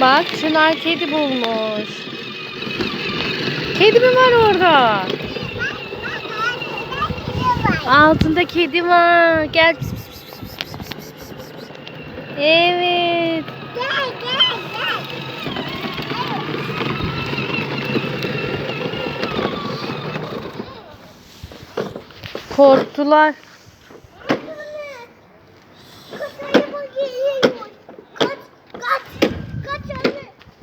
Bak Çınar kedi bulmuş. Kedi mi var orada? Altında kedi var. Gel. Evet. Korktular.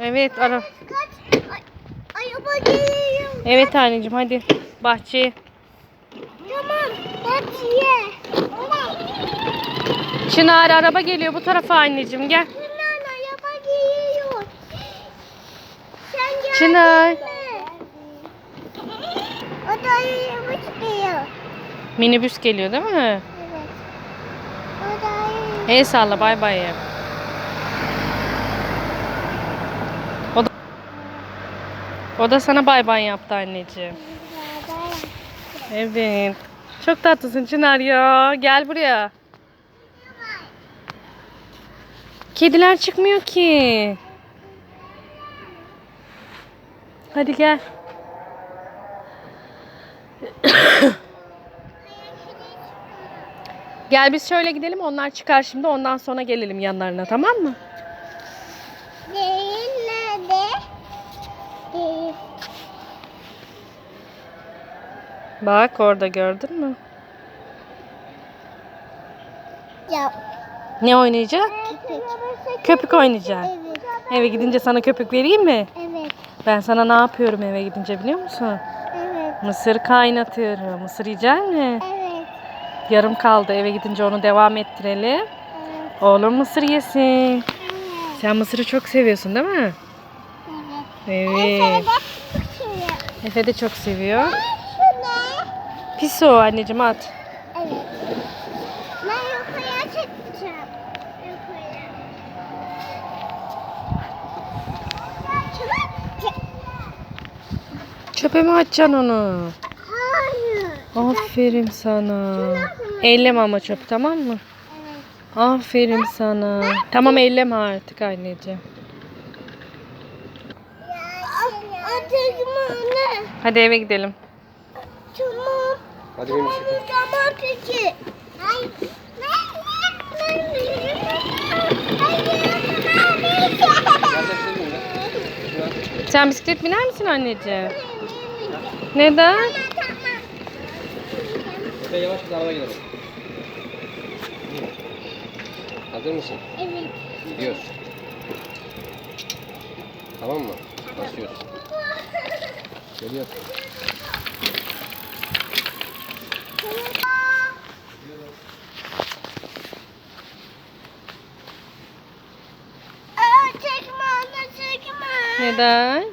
Evet ara. Geliyor. Evet anneciğim hadi bahçeye. Tamam. Hadi ye. Çınar araba geliyor bu tarafa anneciğim gel. Bunlar araba geliyor. Sen Çınar. O da araba çıkıyor. Minibüs geliyor değil mi? Evet. O da. El salla bay bay yap. O da, o da sana bay bay yaptı anneciğim. Evet. Çok tatlısın Çınar ya. Gel buraya. Kediler çıkmıyor ki. Hadi gel. Gel biz şöyle gidelim. Onlar çıkar şimdi. Ondan sonra gelelim yanlarına tamam mı? Değil nerede? Değil. Bak orada gördün mü? Ya. Ne oynayacak? Köpek. Köpük oynayacaksın. Evet. Eve gidince sana köpük vereyim mi? Evet. Ben sana ne yapıyorum eve gidince biliyor musun? Evet. Mısır kaynatıyorum. Mısır yiyecek mi? Evet. Yarım kaldı. Eve gidince onu devam ettirelim. Evet. Oğlum mısır yesin. Sen mısırı çok seviyorsun değil mi? Evet. Efe de çok seviyor. Pis o anneciğim at. Evet. Ben yukarıya çekeceğim. Yukarıya. Çöpe mi atacaksın onu? Hayır. Aferin sana. Elleme ama çöpü tamam mı? Evet. Aferin sana. Tamam elleme artık anneciğim. Atacağım anne. Hadi eve gidelim. Tamam. Hadi benim Tamam o zaman peki. Hayır. Sen bisiklet biner misin anneciğim? Neden? Efe yavaş git araba gidelim. Hazır mısın? Evet. Gidiyoruz. Tamam mı? Basıyoruz. Geliyor. Neden?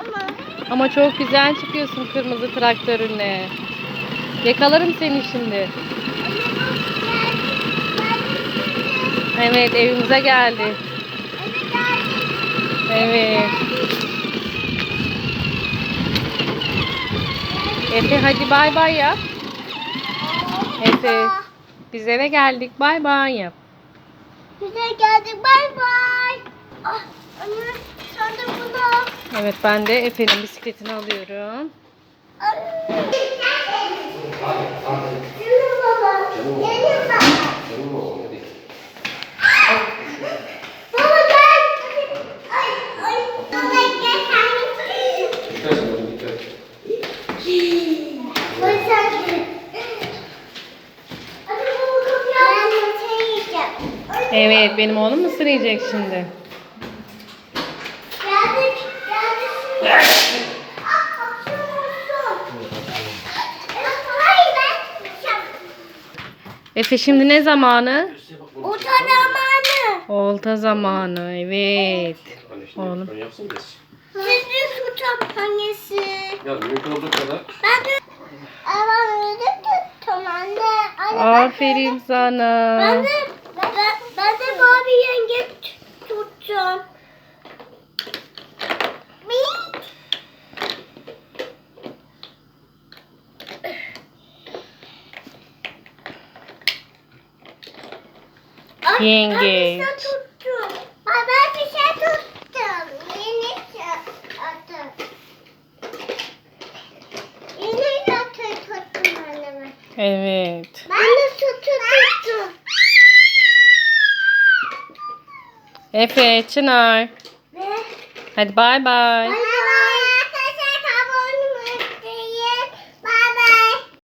Ama Ama çok güzel çıkıyorsun kırmızı traktörünle. Yakalarım seni şimdi. Evet evimize geldi. Evet. Efe hadi bay bay yap. Efe biz eve geldik bay bay yap. Bize geldik bay bay. Ah, anne sen de bunu al. Evet ben de Efe'nin bisikletini alıyorum. Baba. Gelin baba. Canım. Baba Evet benim oğlum mısır yiyecek şimdi. Geldik. Geldik. Efe şimdi ne zamanı? Olta zamanı. Olta zamanı evet. Oğlum. Sizin su tampanyası. Ya mümkün olduğu kadar. Ben de ama öyle tuttum anne. Aferin sana. Ben de ben bir şey yengeç tutacağım. Yengeç. Baba bir şey tuttum. Yeni atı. Yeni atı tuttum anneme. Evet. Ben Efe, Çınar. Hadi bay. bay